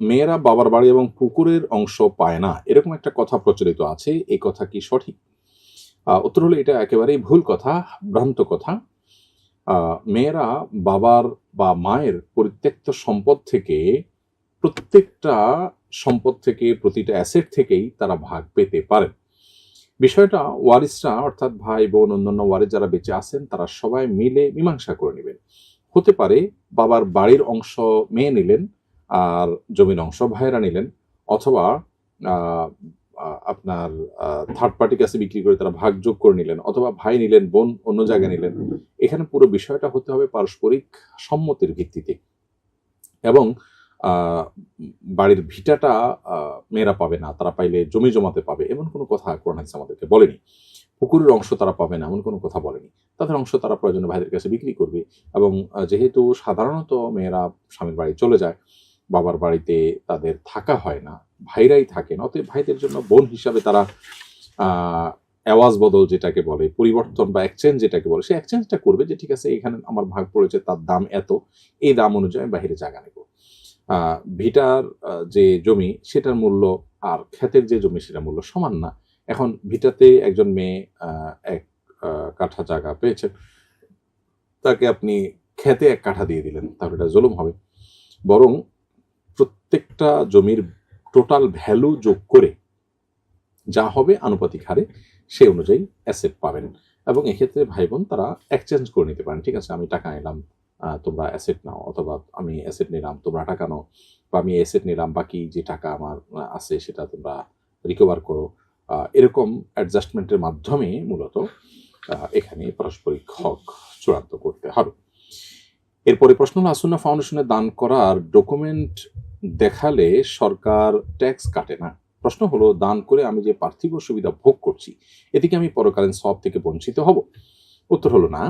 মেয়েরা বাবার বাড়ি এবং পুকুরের অংশ পায় না। এরকম একটা কথা প্রচলিত আছে। এই কথা কি সঠিক? উত্তর হলো এটা একেবারেই ভুল কথা, ভ্রান্ত কথা। মেয়েরা বাবার বা মায়ের পরিত্যক্ত সম্পদ থেকে, প্রত্যেকটা সম্পদ থেকে, প্রতিটা অ্যাসেট থেকেই তারা ভাগ পেতে পারেন বিষয়টা ওয়ারিসরা, অর্থাৎ ভাই, বোন, অন্যান্য ওয়ারিস যারা বেঁচে আছেন, তারা সবাই মিলে মীমাংসা করে নেবেন। হতে পারে বাবার বাড়ির অংশ মেয়ে নিলেন আর জমির অংশ ভাইয়েরা নিলেন অথবা আপনার থার্ড পার্টির কাছে বিক্রি করে তারা ভাগ যোগ করে নিলেন অথবা ভাই নিলেন, বোন অন্য জায়গায় নিলেন। এখানে পুরো বিষয়টা হতে হবে পারস্পরিক সম্মতির ভিত্তিতে এবং বাড়ির ভিটাটা মেয়েরা পাবে না, তারা পাইলে জমি জমাতে পাবে, এমন কোনো কথা কোরআন হাদিস আমাদেরকে বলেনি। পুকুরের অংশ তারা পাবে না, এমন কোনো কথা বলেনি। তাদের অংশ তারা প্রয়োজনে ভাইদের কাছে বিক্রি করবে এবং যেহেতু সাধারণত মেয়েরা স্বামীর বাড়ি চলে যায় বাবার বাড়িতে তাদের থাকা হয় না, ভাইরাই থাকেন। অতএব ভাইদের জন্য বোন হিসাবে তারা আহ আওয়াজ বদল যেটাকে বলে, পরিবর্তন বা এক্সচেঞ্জ যেটাকে বলে সেই এক্সচেঞ্জটা করবে যে, ঠিক আছে, এখানে আমার ভাগ পড়েছে, তার দাম এত, এই দাম অনুযায়ী বাইরে জায়গা নেব। ভিটার যে জমি, সেটার মূল্য আর ক্ষেতের যে জমি, সেটার মূল্য সমান না। এখন ভিটাতে একজন মেয়ে এক কাঠা জায়গা পেয়েছেন তাকে আপনি খেতে এক কাঠা দিয়ে দিলেন, তাহলে এটা জুলুম হবে। বরং প্রত্যেকটা জমির টোটাল ভ্যালু যোগ করে যা হবে আনুপাতিক হারে সে অনুযায়ী অ্যাসেট পাবেন। এবং এক্ষেত্রে ভাই বোন তারা এক্সচেঞ্জ করে নিতে পারেন। ঠিক আছে, আমি টাকা নিলাম তোমরা অ্যাসেট নাও, অথবা আমি অ্যাসেট নিলাম, তোমরা টাকা নাও, বা আমি অ্যাসেট নিলাম, বাকি যে টাকা আমার আছে সেটা তোমরা রিকভার করো। এরকম অ্যাডজাস্টমেন্টের মাধ্যমে মূলত এখানে পারস্পরিক হক চূড়ান্ত করতে হবে। এরপরে প্রশ্ন হলো আসুন্না ফাউন্ডেশনে দান করার ডকুমেন্ট দেখালে সরকার ট্যাক্স কাটে না। প্রশ্ন হলো, দান করে আমি যে পার্থিব সুবিধা ভোগ করছি, এতে কি আমি পরকালীন সব থেকে বঞ্চিত হব? উত্তর হলো না।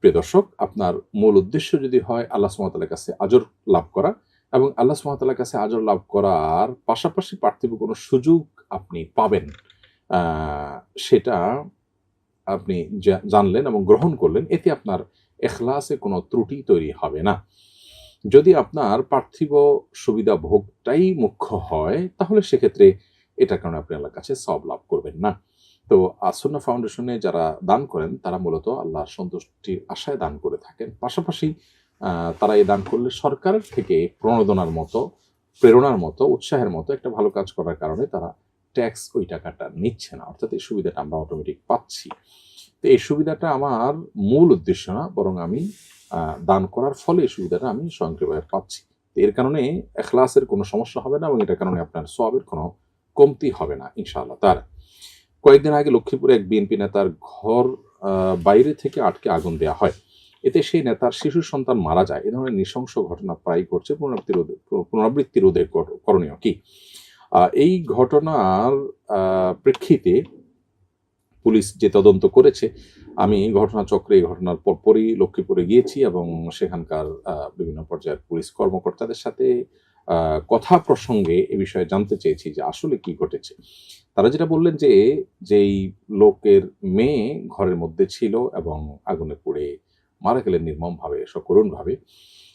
প্রিয় দর্শক, আপনার মূল উদ্দেশ্য যদি হয়, আল্লাহ সুমতালের কাছে আজর লাভ করা এবং আল্লাহ সুমতালের কাছে আজর লাভ করার পাশাপাশি পার্থিব কোনো সুযোগ আপনি পাবেন সেটা আপনি জানলেন এবং গ্রহণ করলেন, এতে আপনার এখলাসে কোনো ত্রুটি তৈরি হবে না। যদি আপনার পার্থিব সুবিধা ভোগটাই মুখ্য হয়, তাহলে সেক্ষেত্রে এটার কারণে আপনি আল্লাহর কাছে সব লাভ করবেন না। তো আসন্ন ফাউন্ডেশনে যারা দান করেন, তারা মূলত আল্লাহর সন্তুষ্টির আশায় দান করে থাকেন। পাশাপাশি তারা এই দান করলে সরকারের থেকে প্রণোদনার মতো, প্রেরণার মতো, উৎসাহের মতো একটা ভালো কাজ করার কারণে তারা ট্যাক্স ওই টাকাটা নিচ্ছে না। অর্থাৎ এই সুবিধাটা আমরা অটোমেটিক পাচ্ছি। তো এই সুবিধাটা আমার মূল উদ্দেশ্য না, বরং আমি দান করার ফলে এই সুবিধাটা আমি স্বয়ংক্রিয়ভাবে পাচ্ছি। এর কারণে এখলাসের কোনো সমস্যা হবে না এবং এটার কারণে আপনার সবের কোনো কমতি হবে না, ইনশাআল্লাহ। তার কয়েকদিন আগে লক্ষ্মীপুরে এক বিএনপি নেতার ঘর বাইরে থেকে আটকে আগুন দেওয়া হয়। এতে সেই নেতার শিশু সন্তান মারা যায়। এ ধরনের নৃশংস ঘটনা প্রায় ঘটছে, পুনরাবৃত্তি রোধে, পুনরাবৃত্তি রোধের করণীয় কি? এই ঘটনার প্রেক্ষিতে পুলিশ যে তদন্ত করেছে, আমি ঘটনাচক্রে, এই ঘটনার পরপরই লক্ষ্মীপুরে গিয়েছি এবং সেখানকার বিভিন্ন পর্যায়ের পুলিশ কর্মকর্তাদের সাথে কথা প্রসঙ্গে এ বিষয়ে জানতে চেয়েছি যে আসলে কি ঘটেছে। তারা যেটা বললেন যে, যেই লোকের মেয়ে ঘরের মধ্যে ছিল এবং আগুনে পুড়ে মারা গেলেন নির্মমভাবে, সকরুণভাবে,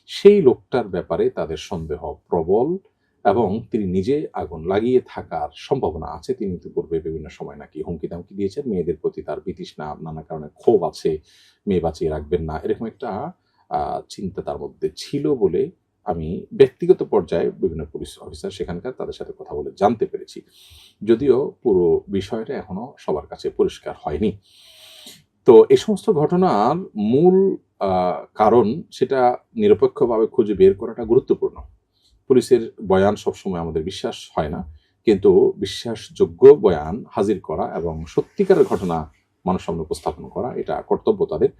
সেই লোকটার ব্যাপারে তাদের সন্দেহ প্রবল এবং তিনি নিজে আগুন লাগিয়ে থাকার সম্ভাবনা আছে। তিনি ইতিপূর্বে বিভিন্ন সময় নাকি হুমকি দামকি দিয়েছেন। মেয়েদের প্রতি তার বিতৃষ্ণা নানা কারণে ক্ষোভ আছে। মেয়ে বাঁচিয়ে রাখবেন না। এরকম একটা চিন্তা তার মধ্যে ছিল বলে আমি ব্যক্তিগত পর্যায়ে বিভিন্ন পুলিশ অফিসার সেখানকার তাদের সাথে কথা বলে জানতে পেরেছি। যদিও পুরো বিষয়টা এখনও সবার কাছে পরিষ্কার হয়নি। তো এ সমস্ত ঘটনার মূল কারণ সেটা নিরপেক্ষভাবে খুঁজে বের করাটা গুরুত্বপূর্ণ। পুলিশের বয়ান সবসময় আমাদের বিশ্বাস হয় না। কিন্তু বিশ্বাসযোগ্য বয়ান হাজির করা এবং সত্যিকারের ঘটনা মানুষ সামনে উপস্থাপন করা, এটা কর্তব্য তাদের।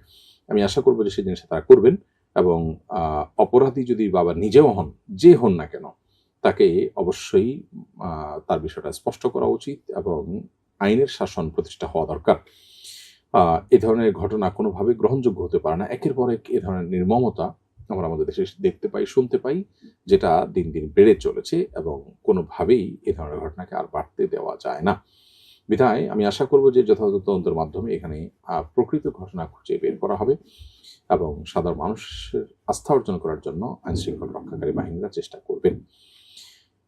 আমি আশা করব যে সেই জিনিসটা তারা করবেন এবং অপরাধী যদি বাবা নিজেও হন, যে হন না কেন, তাকে অবশ্যই তার বিষয়টা স্পষ্ট করা উচিত এবং আইনের শাসন প্রতিষ্ঠা হওয়া দরকার। এ ধরনের ঘটনা কোনোভাবে গ্রহণযোগ্য হতে পারে না। একের পর এক এ ধরনের নির্মমতা আমরা আমাদের দেশে দেখতে পাই, শুনতে পাই, যেটা দিন দিন বেড়ে চলেছে এবং কোনোভাবেই এ ধরনের ঘটনাকে আর বাড়তে দেওয়া যায় না। বিধায় আমি আশা করব যে যথাযথ তদন্তের মাধ্যমে এখানে প্রকৃত ঘটনা খুঁজে বের করা হবে এবং সাধারণ মানুষের আস্থা অর্জন করার জন্য আইন শৃঙ্খলা রক্ষাকারী বাহিনীরা চেষ্টা করবেন।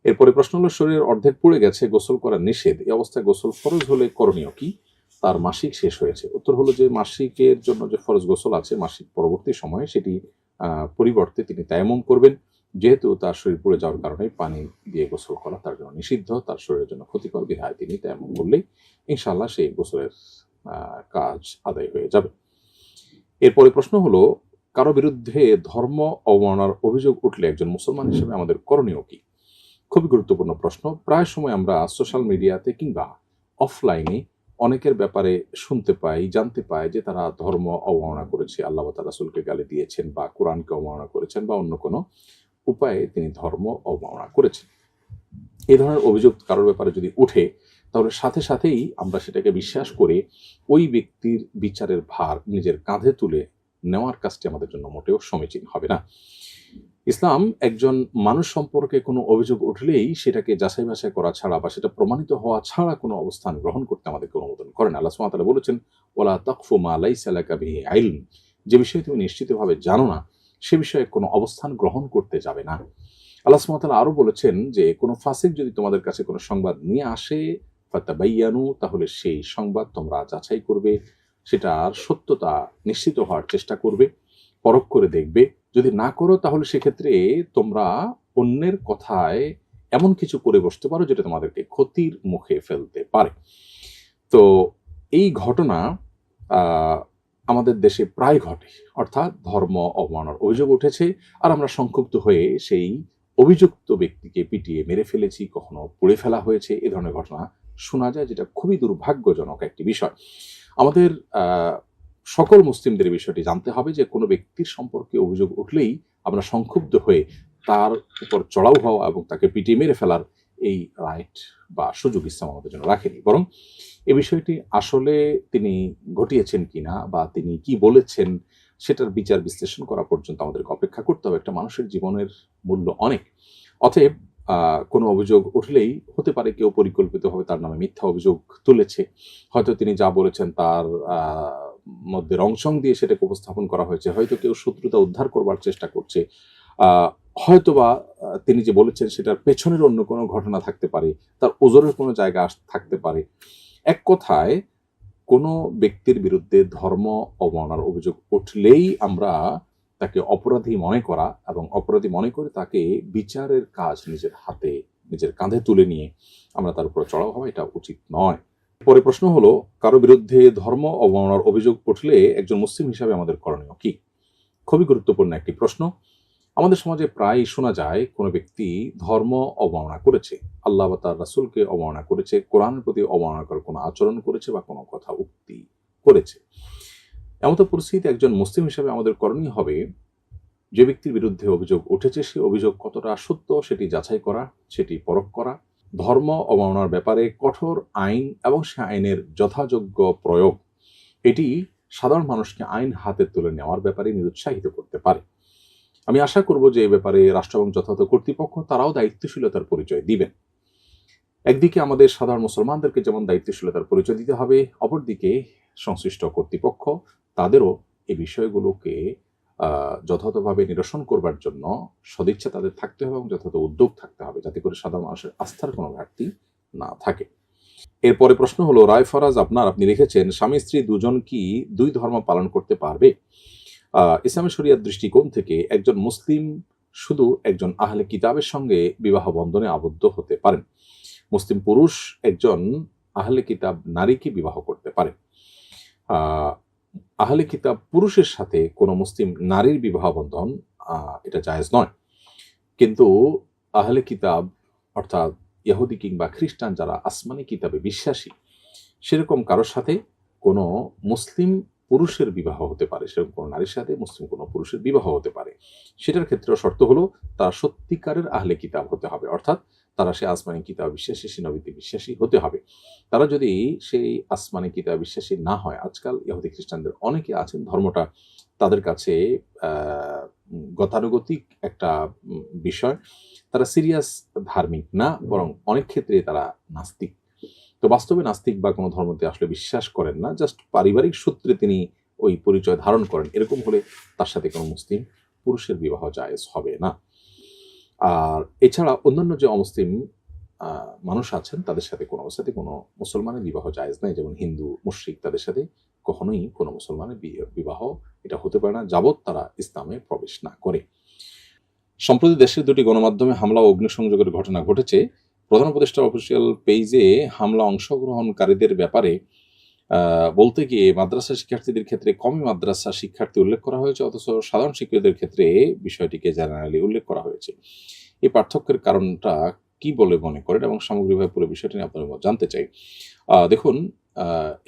এরপরে প্রশ্ন হলো, শরীরের অর্ধেক পুড়ে গেছে, গোসল করা নিষেধ, এই অবস্থায় গোসল ফরজ হলে করণীয় কি? তার মাসিক শেষ হয়েছে। উত্তর হলো যে মাসিকের জন্য যে ফরজ গোসল আছে, মাসিক পরবর্তী সময়ে সেটি পরিবর্তে তিনি তায়ামুম করবেন, যেহেতু তার শরীর পুড়ে যাওয়ার কারণে পানি দিয়ে গোসল করা তার জন্য নিষিদ্ধ, তার শরীরের জন্য ক্ষতিকর বিধায় তিনি তায়ামুম করলেই ইনশাল্লাহ সেই গোসলের কাজ আদায় হয়ে যাবে। এরপরে প্রশ্ন হলো, কারও বিরুদ্ধে ধর্ম অবমাননার অভিযোগ উঠলে একজন মুসলমান হিসেবে আমাদের করণীয় কি? খুবই গুরুত্বপূর্ণ প্রশ্ন। প্রায় সময় আমরা সোশ্যাল মিডিয়াতে কিংবা অফলাইনে অনেকের ব্যাপারে শুনতে পাই, জানতে পাই যে তারা ধর্ম অবমাননা করেছে, আল্লাহ তালা রাসুলকে গালি দিয়েছেন বা কোরআনকে অবমাননা করেছেন বা অন্য কোনো উপায়ে তিনি ধর্ম অবমাননা করেছেন। এই ধরনের অভিযোগ কারোর ব্যাপারে যদি উঠে তাহলে সাথে সাথেই আমরা সেটাকে বিশ্বাস করে ওই ব্যক্তির বিচারের ভার নিজের কাঁধে তুলে নেওয়ার কাজটি আমাদের জন্য মোটেও সমীচীন হবে না। ইসলাম একজন মানুষ সম্পর্কে কোনো অভিযোগ উঠলেই সেটাকে যাচাই বাছাই করা ছাড়া বা সেটা প্রমাণিত হওয়া ছাড়া কোনো অবস্থান গ্রহণ করতে আমাদেরকে অনুমোদন করেন। আল্লাহ তাআলা বলেছেন ওলা তাকফু মা লাইসা লাকা বিহি ইলম যে বিষয়ে তুমি নিশ্চিতভাবে জানো না, সে বিষয়ে কোনো অবস্থান গ্রহণ করতে যাবে না। আল্লাহ সুবহানাহু আরও বলেছেন যে, কোনো ফাসিক যদি তোমাদের কাছে কোনো সংবাদ নিয়ে আসে, ফাতাবাইয়ানু, তাহলে সেই সংবাদ তোমরা যাচাই করবে, সেটার সত্যতা নিশ্চিত হওয়ার চেষ্টা করবে, পরখ করে দেখবে। যদি না করো, তাহলে সেক্ষেত্রে তোমরা অন্যের কথায় এমন কিছু করে বসতে পারো যেটা তোমাদেরকে ক্ষতির মুখে ফেলতে পারে। তো এই ঘটনা আমাদের দেশে প্রায় ঘটে। অর্থাৎ ধর্ম অবমাননার অভিযোগ উঠেছে আর আমরা সংক্ষুব্ধ হয়ে সেই অভিযুক্ত ব্যক্তিকে পিটিয়ে মেরে ফেলেছি, কখনো পুড়ে ফেলা হয়েছে, এ ধরনের ঘটনা শোনা যায়, যেটা খুবই দুর্ভাগ্যজনক একটি বিষয়। আমাদের সকল মুসলিমদের বিষয়টি জানতে হবে যে কোনো ব্যক্তির সম্পর্কে অভিযোগ উঠলেই আমরা সংক্ষুব্ধ হয়ে তার উপর চড়াও হওয়া এবং তাকে পিটিয়ে মেরে ফেলার এই রাইট বা সুযোগ ইসলাম আমাদের জন্য রাখেনি। বরং এ বিষয়টি আসলে তিনি ঘটিয়েছেন কিনা বা তিনি কি বলেছেন সেটার বিচার বিশ্লেষণ করা পর্যন্ত আমাদেরকে অপেক্ষা করতে হবে। একটা মানুষের জীবনের মূল্য অনেক। অতএব কোনো অভিযোগ উঠলেই হতে পারে কেউ পরিকল্পিতভাবে তার নামে মিথ্যা অভিযোগ তুলেছে। হয়তো তিনি যা বলেছেন তার মধ্যে রংসং দিয়ে সেটাকে উপস্থাপন করা হয়েছে। হয়তো কেউ শত্রুতা উদ্ধার করবার চেষ্টা করছে। হয়তোবা তিনি যে বলেছেন সেটার পেছনের অন্য কোনো ঘটনা থাকতে পারে, তার ওজনের কোনো জায়গা থাকতে পারে। এক কথায়, কোনো ব্যক্তির বিরুদ্ধে ধর্ম অবমাননার অভিযোগ উঠলেই আমরা তাকে অপরাধী মনে করা এবং অপরাধী মনে করে তাকে বিচারের কাজ নিজের হাতে, নিজের কাঁধে তুলে নিয়ে আমরা তার উপর চড়াও হওয়া এটা উচিত নয়। পরে প্রশ্ন হলো, কারও বিরুদ্ধে ধর্ম অবমাননার অভিযোগ উঠলে একজন মুসলিম হিসাবে আমাদের করণীয় কি? খুবই গুরুত্বপূর্ণ একটি প্রশ্ন। আমাদের সমাজে প্রায় শোনা যায়, কোনো ব্যক্তি ধর্ম অবমাননা করেছে, আল্লাহ বা তার রাসুলকে অবমাননা করেছে, কোরআনের প্রতি অবমাননাকর কোনো আচরণ করেছে বা কোনো কথা উক্তি করেছে। এমত পরিস্থিতিতে একজন মুসলিম হিসাবে আমাদের করণীয় হবে, যে ব্যক্তির বিরুদ্ধে অভিযোগ উঠেছে সে অভিযোগ কতটা সত্য সেটি যাচাই করা, সেটি পরখ করা ধর্ম অবমাননার ব্যাপারে কঠোর আইন এবং সে আইনের যথাযোগ্য প্রয়োগ, এটি সাধারণ মানুষকে আইন হাতে তুলে নেওয়ার ব্যাপারে নিরুৎসাহিত করতে পারে। আমি আশা করব যে এ ব্যাপারে রাষ্ট্র এবং যথাযথ কর্তৃপক্ষ তারাও দায়িত্বশীলতার পরিচয় দিবেন। একদিকে আমাদের সাধারণ মুসলমানদেরকে যেমন দায়িত্বশীলতার পরিচয় দিতে হবে, অপরদিকে সংশ্লিষ্ট কর্তৃপক্ষ তাদেরও এই বিষয়গুলোকে যথাযথভাবে নিরসন করবার জন্য সদিচ্ছা তাদের থাকতে হবে এবং যথাযথ উদ্যোগ থাকতে হবে যাতে করে সাধারণ মানুষের আস্থার কোনো ঘাটতি না থাকে। এরপরে প্রশ্ন হলো, রায় ফরাজ আপনার, আপনি লিখেছেন, স্বামী স্ত্রী দুজন কি দুই ধর্ম পালন করতে পারবে? ইসলামী শরিয়ার দৃষ্টিকোণ থেকে একজন মুসলিম শুধু একজন আহলে কিতাবের সঙ্গে বিবাহ বন্ধনে আবদ্ধ হতে পারেন। মুসলিম পুরুষ একজন আহলে কিতাব নারীকে বিবাহ করতে পারে। আহলে কিতাব পুরুষের সাথে কোনো মুসলিম নারীর বিবাহ বন্ধন এটা জায়েজ নয়। কিন্তু আহলে কিতাব, অর্থাৎ ইহুদি কিংবা খ্রিস্টান যারা আসমানি কিতাবে বিশ্বাসী, সেরকম কারোর সাথে কোনো মুসলিম পুরুষের বিবাহ হতে পারে, সেরকম কোনো নারীর সাথে মুসলিম কোনো পুরুষের বিবাহ হতে পারে। সেটার ক্ষেত্রে শর্ত হলো, তার সত্যিকারের আহলে কিতাব হতে হবে। অর্থাৎ তারা সে আসমানি কিতাব বিশ্বাসী সে নবীতে বিশ্বাসী হতে হবে। তারা যদি সেই আসমানি কিতাব বিশ্বাসী না হয়, আজকাল ইহুদি খ্রিস্টানদের অনেকে আছেন, ধর্মটা তাদের কাছে গতানুগতিক একটা বিষয়। তারা সিরিয়াস ধার্মিক না, বরং অনেক ক্ষেত্রে তারা নাস্তিক। তো বাস্তবে নাস্তিক বা কোনো ধর্মতে আসলে বিশ্বাস করেন না, জাস্ট পারিবারিক সূত্রে তিনি ওই পরিচয় ধারণ করেন। এরকম হলে তার সাথে কোনো মুসলিম পুরুষের বিবাহ জায়েজ হবে না। আর এছাড়া অন্যান্য যে অমুসলিম মানুষ আছেন, তাদের সাথে কোনো অবস্থাতে কোনো মুসলমানের বিবাহ জায়েজ নাই। যেমন হিন্দু, মুশরিক তাদের সাথে কখনোই কোনো মুসলমানের বিবাহ এটা হতে পারে না, যাবৎ তারা ইসলামে প্রবেশ না করে। সম্প্রতি দেশের দুটি গণমাধ্যমে হামলা ও অগ্নিসংযোগের ঘটনা ঘটেছে। প্রধান উপদেষ্টার অফিসিয়াল পেজে হামলা অংশগ্রহণকারীদের ব্যাপারে বলতে গিয়ে মাদ্রাসা শিক্ষার্থীদের ক্ষেত্রে, কমই মাদ্রাসা শিক্ষার্থী উল্লেখ করা হয়েছে, অথচ সাধারণ শিক্ষকদের ক্ষেত্রে বিষয়টিকে জেনারেলি উল্লেখ করা হয়েছে। এই পার্থক্যের কারণটা কি বলে মনে করেন এবং সামগ্রিকভাবে পুরো বিষয়টি নিয়ে আপনার জানতে চাই। দেখুন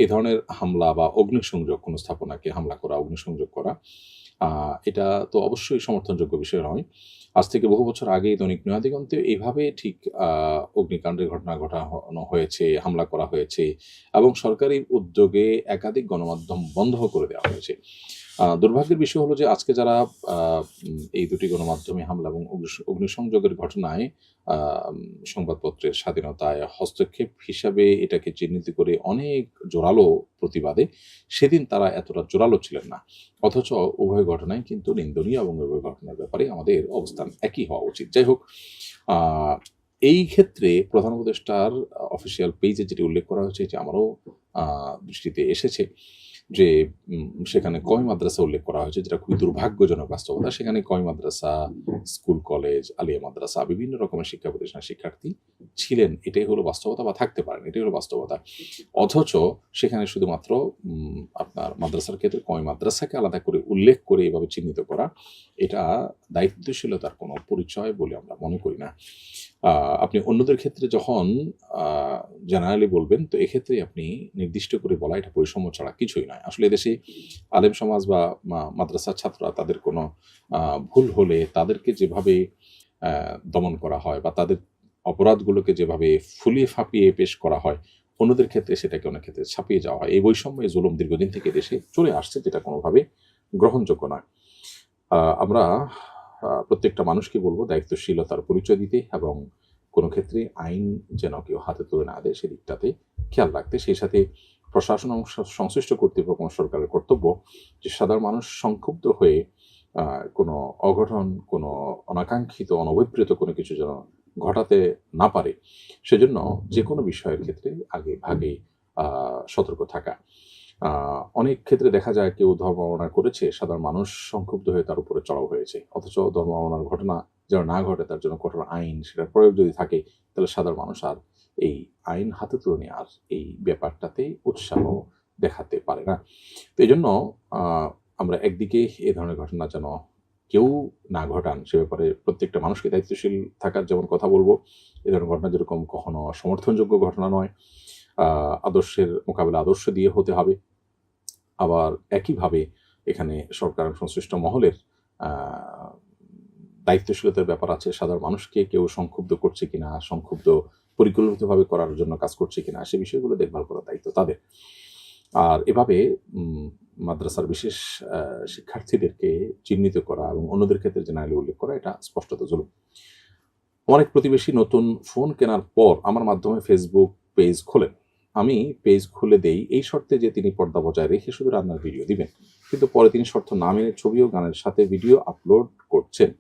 এ ধরনের হামলা বা অগ্নিসংযোগ, কোনো স্থাপনাকে হামলা করা, অগ্নিসংযোগ করা এটা তো অবশ্যই সমর্থনযোগ্য বিষয় নয়। আজ থেকে বহু বছর আগে দৈনিক নয়াদিগন্তে এইভাবে ঠিক অগ্নিকাণ্ডের ঘটনা ঘটানো হয়েছে, হামলা করা হয়েছে এবং সরকারি উদ্যোগে একাধিক গণমাধ্যম বন্ধ করে দেওয়া হয়েছে। দুর্ভাগ্যের বিষয় হলো যে আজকে যারা এই দুটি গণমাধ্যমে হামলা এবং অগ্নি- অগ্নিসংযোগের ঘটনায় সংবাদপত্রের স্বাধীনতায় হস্তক্ষেপ হিসাবে এটাকে চিহ্নিত করে অনেক জোরালো প্রতিবাদে সেদিন তারা এতটা জোরালো ছিলেন না। অথচ উভয় ঘটনায় কিন্তু নিন্দনীয় এবং উভয় ঘটনার ব্যাপারে আমাদের অবস্থান একই হওয়া উচিত। যাই হোক এই ক্ষেত্রে প্রধান উপদেষ্টার অফিসিয়াল পেজে যেটি উল্লেখ করা হয়েছে যে আমারও দৃষ্টিতে এসেছে। যে সেখানে কয় মাদ্রাসা উল্লেখ করা হয়েছে, যেটা খুবই দুর্ভাগ্যজনক বাস্তবতা, সেখানে কয় মাদ্রাসা, স্কুল, কলেজ, আলিয়া মাদ্রাসা, বিভিন্ন রকমের শিক্ষা প্রতিষ্ঠানের শিক্ষার্থী ছিলেন। এটাই হলো বাস্তবতা বা থাকতে পারেন, এটাই হলো বাস্তবতা। অথচ সেখানে শুধুমাত্র আপনার মাদ্রাসার ক্ষেত্রে কয় মাদ্রাসাকে আলাদা করে উল্লেখ করে এভাবে চিহ্নিত করা, এটা দায়িত্বশীলতার কোনো পরিচয় বলে আমরা মনে করি না। আপনি অন্যদের ক্ষেত্রে যখন জেনারেলি বলবেন, তো এক্ষেত্রে আপনি নির্দিষ্ট করে বলা এটা বৈষম্য ছাড়া কিছুই নয়। আসলে দেশে আলেম সমাজ বা মাদ্রাসার ছাত্ররা তাদের কোনো ভুল হলে তাদেরকে যেভাবে দমন করা হয় বা তাদের অপরাধগুলোকে যেভাবে ফুলিয়ে ফাঁপিয়ে পেশ করা হয়, অন্যদের ক্ষেত্রে সেটাকে অনেক ক্ষেত্রে ছাপিয়ে যাওয়া হয়। এই বৈষম্য এই জুলুম দীর্ঘদিন থেকে দেশে চলে আসছে, যেটা কোনোভাবে গ্রহণযোগ্য নয়। আমরা প্রত্যেকটা মানুষকে বলব দায়িত্বশীলতার পরিচয় দিতে এবং কোনো ক্ষেত্রে আইন যেন কেউ হাতে তুলে না দেয় সেদিকটাতে খেয়াল রাখতে। সেই সাথে প্রশাসন সংশ্লিষ্ট কর্তৃপক্ষ সরকারের কর্তব্য যে সাধারণ মানুষ সংক্ষুব্ধ হয়ে কোনো অঘটন, কোনো অনাকাঙ্ক্ষিত, অনভিপ্রেত কোনো কিছু যেন ঘটাতে না পারে, সেজন্য যে কোনো বিষয়ের ক্ষেত্রে আগে ভাগে সতর্ক থাকা। অনেক ক্ষেত্রে দেখা যায় কেউ ধর্ম অবমাননা করেছে, সাধারণ মানুষ সংক্ষুব্ধ হয়ে তার উপরে চড়াও হয়েছে। অথচ ধর্ম অবমাননার ঘটনা যেন না ঘটে, তার জন্য কঠোর আইন সেটার প্রয়োগ যদি থাকে, তাহলে সাধারণ মানুষ আর এই আইন হাতে তুলে নিয়ে আর এই ব্যাপারটাতে উৎসাহ দেখাতে পারে না। তো এই জন্য আমরা একদিকে এ ধরনের ঘটনা যেন কেউ না ঘটান, সে ব্যাপারে প্রত্যেকটা মানুষকে দায়িত্বশীল থাকার যেমন কথা বলব, এ ধরনের ঘটনা যেরকম কখনো সমর্থনযোগ্য ঘটনা নয় আদর্শের মোকাবেলা আদর্শ দিয়ে হতে হবে। আবার একইভাবে এখানে সরকার সংশ্লিষ্ট মহলের দায়িত্বশীলতার ব্যাপার আছে। সাধারণ মানুষকে কেউ সংক্ষুব্ধ করছে কিনা, সংক্ষুব্ধ পরিকল্পিতভাবে করার জন্য কাজ করছে কিনা, সে বিষয়গুলো দেখভাল করার দায়িত্ব তাদের। আর এভাবে মাদ্রাসার বিশেষ শিক্ষার্থীদেরকে চিহ্নিত করা এবং অন্যদের ক্ষেত্রে জেনারেলি উল্লেখ করা, এটা স্পষ্টত জুলুম। অনেক প্রতিবেশী নতুন ফোন কেনার পর আমার মাধ্যমে ফেসবুক পেজ খোলেন। আমি পেজ খুলে দেই, এই শর্তে যে তিনি পর্দা বজায় রেখে শুধু রান্নার ভিডিও দিবেন। কিন্তু পরে তিনি শর্ত না মেনে ছবি ও গানের সাথে ভিডিও আপলোড করছেন।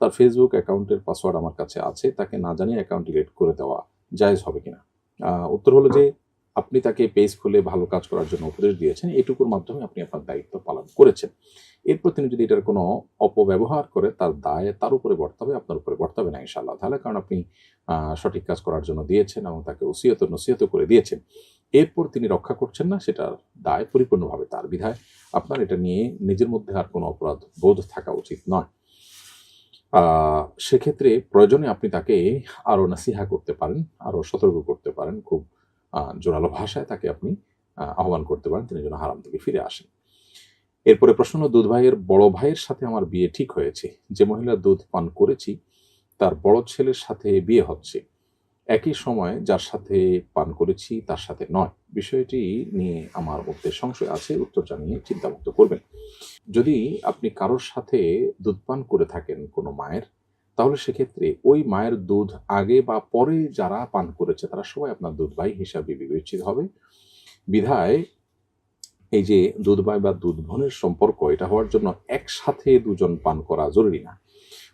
তার ফেসবুক অ্যাকাউন্টের পাসওয়ার্ড আমার কাছে আছে, তাকে না জানিয়ে অ্যাকাউন্ট ডিলেট করে দেওয়া জায়জ হবে কিনা? উত্তর হলো যে আপনি তাকে পেজ খুলে ভালো কাজ করার জন্য উপদেশ দিয়েছেন, এটুকুর মাধ্যমে আপনি আপনার দায়িত্ব পালন করেছেন। এরপর তিনি যদি এটার কোনো অপব্যবহার করে, তার দায় তার উপরে বর্তাবে, আপনার উপরে বর্তাবে না ইনশাল্লাহ তাহলে কারণ আপনি সঠিক কাজ করার জন্য দিয়েছেন এবং তাকে ওসিয়ত নসিহত করে দিয়েছেন। এরপর তিনি রক্ষা করছেন না সেটার দায় পরিপূর্ণভাবে তার বিধায়। আপনার এটা নিয়ে নিজের মধ্যে আর কোনো অপরাধ বোধ থাকা উচিত নয়। সেক্ষেত্রে প্রয়োজনে আপনি তাকে আরও নাসিহা করতে পারেন, আরও সতর্ক করতে পারেন, খুব জোরালো ভাষায় তাকে আপনি আহ্বান করতে পারেন, তিনি যেন হারাম থেকে ফিরে আসেন। এরপরে প্রশ্ন, দুধ ভাইয়ের, বড় ভাইয়ের সাথে আমার বিয়ে ঠিক হয়েছে। যে মহিলা দুধ পান করেছি, তার বড় ছেলের সাথে বিয়ে হচ্ছে। একই সময় যার সাথে পান করেছি, তার সাথে নয়। বিষয়টি নিয়ে আমার মধ্যে সংশয় আছে উত্তর জানিয়ে চিন্তামুক্ত করবেন। যদি আপনি কারোর সাথে দুধ পান করে থাকেন কোনো মায়ের তাহলে সেক্ষেত্রে ওই মায়ের দুধ আগে বা পরে যারা পান করেছে, তারা সবাই আপনার দুধ ভাই হিসাবে বিবেচিত হবে। বিধায় এই যে দুধ ভাই বা দুধ বোনের সম্পর্ক, এটা হওয়ার জন্য একসাথে দুজন পান করা জরুরি না।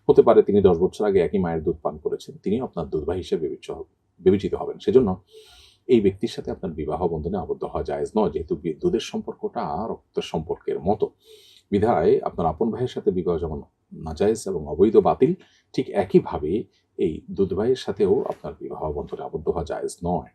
হতে পারে তিনি দশ বছর আগে একই মায়ের দুধ পান করেছেন, তিনিও আপনার দুধ ভাই হিসেবে বিবেচিত হবেন। সেজন্য এই ব্যক্তির সাথে আপনার বিবাহ বন্ধনে আবদ্ধ হওয়া জায়েজ নয়, যেহেতু দুধের সম্পর্কটা রক্তের সম্পর্কের মতো। বিধায় আপনার আপন ভাইয়ের সাথে বিবাহ যেমন নাজায়েজ এবং অবৈধ বাতিল ঠিক একইভাবে এই দুধবাইয়ের সাথেও আপনার বিবাহ বন্ধনে আবদ্ধ হওয়া জায়েজ নয়।